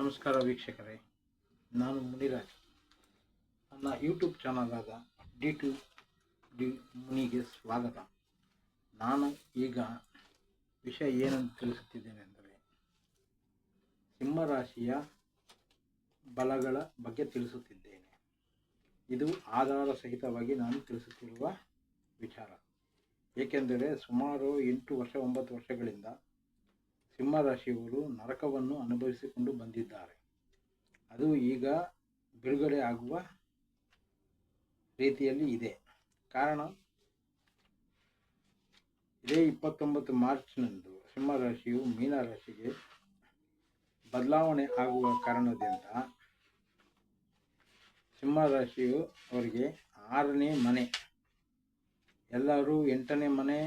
ನಮಸ್ಕಾರ ವೀಕ್ಷಕರೇ. ನಾನು ಮುನಿರಾಜ್. ನನ್ನ ಯೂಟ್ಯೂಬ್ ಚಾನಲ್ ಆದ ಡಿ ಟು ಡಿ ಮುನಿಗೆ ಸ್ವಾಗತ. ನಾನು ಈಗ ವಿಷಯ ಏನಂತ ತಿಳಿಸುತ್ತಿದ್ದೇನೆ ಅಂದರೆ ಸಿಂಹರಾಶಿಯ ಬಲಗಳ ಬಗ್ಗೆ ತಿಳಿಸುತ್ತಿದ್ದೇನೆ. ಇದು ಆಧಾರ ಸಹಿತವಾಗಿ ನಾನು ತಿಳಿಸುತ್ತಿರುವ ವಿಚಾರ. ಏಕೆಂದರೆ ಸುಮಾರು ಎಂಟು ವರ್ಷ, ಒಂಬತ್ತು ವರ್ಷಗಳಿಂದ ಸಿಂಹರಾಶಿಯವರು ನರಕವನ್ನು ಅನುಭವಿಸಿಕೊಂಡು ಬಂದಿದ್ದಾರೆ. ಅದು ಈಗ ಬಿಡುಗಡೆ ಆಗುವ ರೀತಿಯಲ್ಲಿ ಇದೆ. ಕಾರಣ, ಇದೇ ಇಪ್ಪತ್ತೊಂಬತ್ತು ಮಾರ್ಚ್ನಂದು ಸಿಂಹರಾಶಿಯು ಮೀನರಾಶಿಗೆ ಬದಲಾವಣೆ ಆಗುವ ಕಾರಣದಿಂದ ಸಿಂಹರಾಶಿಯು ಅವರಿಗೆ ಆರನೇ ಮನೆ. ಎಲ್ಲರೂ ಎಂಟನೇ ಮನೆ,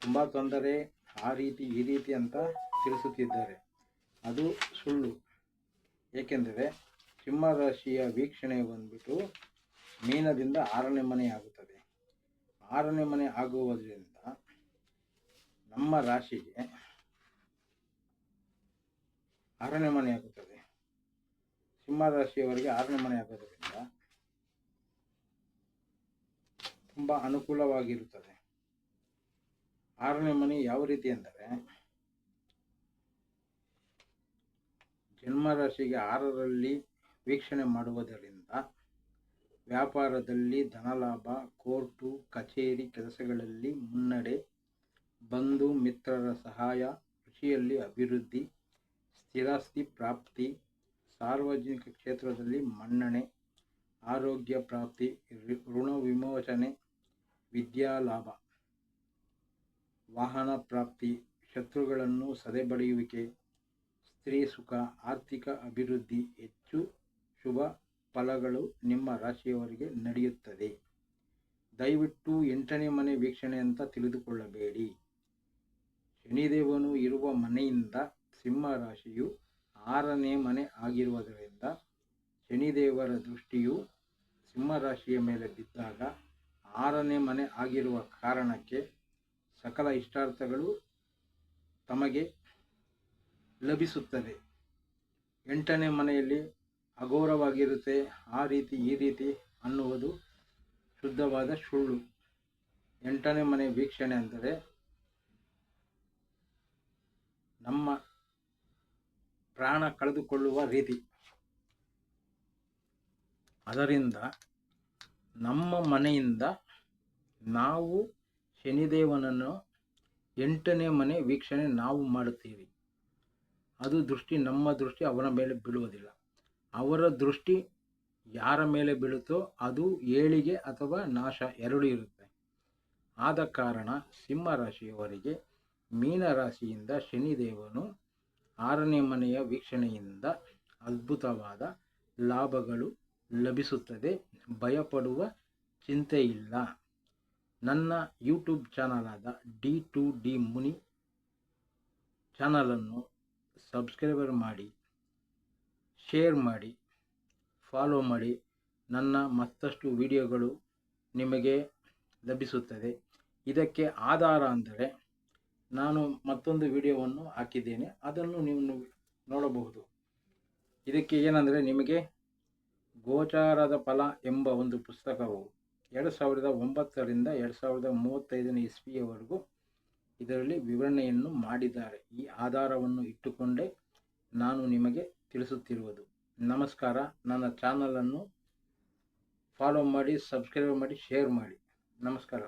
ತುಂಬ ತೊಂದರೆ ಆ ರೀತಿ, ಈ ರೀತಿ ಅಂತ ತಿಳಿಸುತ್ತಿದ್ದಾರೆ. ಅದು ಸುಳ್ಳು. ಏಕೆಂದರೆ ಸಿಂಹರಾಶಿಯ ವೀಕ್ಷಣೆ ಬಂದ್ಬಿಟ್ಟು ಮೀನದಿಂದ ಆರನೇ ಮನೆ ಆಗುತ್ತದೆ. ಆರನೇ ಮನೆ ಆಗುವುದರಿಂದ ನಮ್ಮ ರಾಶಿಗೆ ಆರನೇ ಮನೆ ಆಗುತ್ತದೆ. ಸಿಂಹ ರಾಶಿಯವರಿಗೆ ಆರನೇ ಮನೆ ಆಗೋದರಿಂದ ತುಂಬ ಅನುಕೂಲವಾಗಿರುತ್ತದೆ. ಆರನೇ ಮನೆ ಯಾವ ರೀತಿ ಅಂದರೆ ಜನ್ಮರಾಶಿಗೆ ಆರರಲ್ಲಿ ವೀಕ್ಷಣೆ ಮಾಡುವುದರಿಂದ ವ್ಯಾಪಾರದಲ್ಲಿ ಧನಲಾಭ, ಕೋರ್ಟು, ಕಚೇರಿ ಕೆಲಸಗಳಲ್ಲಿ ಮುನ್ನಡೆ, ಬಂಧು ಮಿತ್ರರ ಸಹಾಯ, ಕೃಷಿಯಲ್ಲಿ ಅಭಿವೃದ್ಧಿ, ಸ್ಥಿರಾಸ್ತಿ ಪ್ರಾಪ್ತಿ, ಸಾರ್ವಜನಿಕ ಕ್ಷೇತ್ರದಲ್ಲಿ ಮನ್ನಣೆ, ಆರೋಗ್ಯ ಪ್ರಾಪ್ತಿ ಋಣ ವಿಮೋಚನೆ, ವಿದ್ಯಾಲಾಭ. ವಾಹನ ಪ್ರಾಪ್ತಿ ಶತ್ರುಗಳನ್ನು ಸದೆಬಡಿಯುವಿಕೆ, ಸ್ತ್ರೀ ಸುಖ, ಆರ್ಥಿಕ ಅಭಿವೃದ್ಧಿ ಹೆಚ್ಚು ಶುಭ ಫಲಗಳು ನಿಮ್ಮ ರಾಶಿಯವರಿಗೆ ನಡೆಯುತ್ತದೆ. ದಯವಿಟ್ಟು ಎಂಟನೇ ಮನೆ ವೀಕ್ಷಣೆ ಅಂತ ತಿಳಿದುಕೊಳ್ಳಬೇಡಿ. ಶನಿದೇವನು ಇರುವ ಮನೆಯಿಂದ ಸಿಂಹ ರಾಶಿಯು ಆರನೇ ಮನೆ ಆಗಿರುವುದರಿಂದ ಶನಿದೇವರ ದೃಷ್ಟಿಯು ಸಿಂಹ ರಾಶಿಯ ಮೇಲೆ ಬಿದ್ದಾಗ ಆರನೇ ಮನೆ ಆಗಿರುವ ಕಾರಣಕ್ಕೆ ಸಕಲ ಇಷ್ಟಾರ್ಥಗಳು ತಮಗೆ ಲಭಿಸುತ್ತದೆ. ಎಂಟನೇ ಮನೆಯಲ್ಲಿ ಅಘೋರವಾಗಿರುತ್ತೆ. ಆ ರೀತಿ, ಈ ರೀತಿ ಅನ್ನುವುದು ಶುದ್ಧವಾದ ಸುಳ್ಳು. ಎಂಟನೇ ಮನೆ ವೀಕ್ಷಣೆ ಅಂದರೆ ನಮ್ಮ ಪ್ರಾಣ ಕಳೆದುಕೊಳ್ಳುವ ರೀತಿ. ಅದರಿಂದ ನಮ್ಮ ಮನೆಯಿಂದ ನಾವು ಶನಿದೇವನನ್ನು ಎಂಟನೇ ಮನೆ ವೀಕ್ಷಣೆ ನಾವು ಮಾಡುತ್ತೀವಿ. ಅದು ದೃಷ್ಟಿ ನಮ್ಮ ದೃಷ್ಟಿ ಅವರ ಮೇಲೆ ಬೀಳುವುದಿಲ್ಲ. ಅವರ ದೃಷ್ಟಿ ಯಾರ ಮೇಲೆ ಬೀಳುತ್ತೋ ಅದು ಏಳಿಗೆ ಅಥವಾ ನಾಶ ಎರಡು ಇರುತ್ತೆ. ಆದ ಕಾರಣ ಸಿಂಹ ರಾಶಿಯವರಿಗೆ ಮೀನ ರಾಶಿಯಿಂದ ಶನಿದೇವನು ಆರನೇ ಮನೆಯ ವೀಕ್ಷಣೆಯಿಂದ ಅದ್ಭುತವಾದ ಲಾಭಗಳು ಲಭಿಸುತ್ತದೆ. ಭಯಪಡುವ ಚಿಂತೆ ಇಲ್ಲ. ನನ್ನ ಯೂಟ್ಯೂಬ್ ಚಾನಲಾದ ಡಿ ಟು ಡಿ ಮುನಿ ಚಾನಲನ್ನು ಸಬ್ಸ್ಕ್ರೈಬರ್ ಮಾಡಿ, ಶೇರ್ ಮಾಡಿ, ಫಾಲೋ ಮಾಡಿ. ನನ್ನ ಮತ್ತಷ್ಟು ವಿಡಿಯೋಗಳು ನಿಮಗೆ ಲಭಿಸುತ್ತದೆ. ಇದಕ್ಕೆ ಆಧಾರ ಅಂದರೆ ನಾನು ಮತ್ತೊಂದು ವಿಡಿಯೋವನ್ನು ಹಾಕಿದ್ದೇನೆ. ಅದನ್ನು ನೀವು ನೋಡಬಹುದು. ಇದಕ್ಕೆ ಏನಂದರೆ ನಿಮಗೆ ಗೋಚಾರದ ಫಲ ಎಂಬ ಒಂದು ಪುಸ್ತಕವು ಎರಡು ಸಾವಿರದ ಒಂಬತ್ತರಿಂದ ಎರಡು ಸಾವಿರದ ಮೂವತ್ತೈದನೇ ಇಸ್ವಿಯವರೆಗೂ ಇದರಲ್ಲಿ ವಿವರಣೆಯನ್ನು ಮಾಡಿದ್ದಾರೆ. ಈ ಆಧಾರವನ್ನು ಇಟ್ಟುಕೊಂಡೇ ನಾನು ನಿಮಗೆ ತಿಳಿಸುತ್ತಿರುವುದು. ನಮಸ್ಕಾರ. ನನ್ನ ಚಾನಲನ್ನು ಫಾಲೋ ಮಾಡಿ ಸಬ್ಸ್ಕ್ರೈಬ್ ಮಾಡಿ ಶೇರ್ ಮಾಡಿ. ನಮಸ್ಕಾರ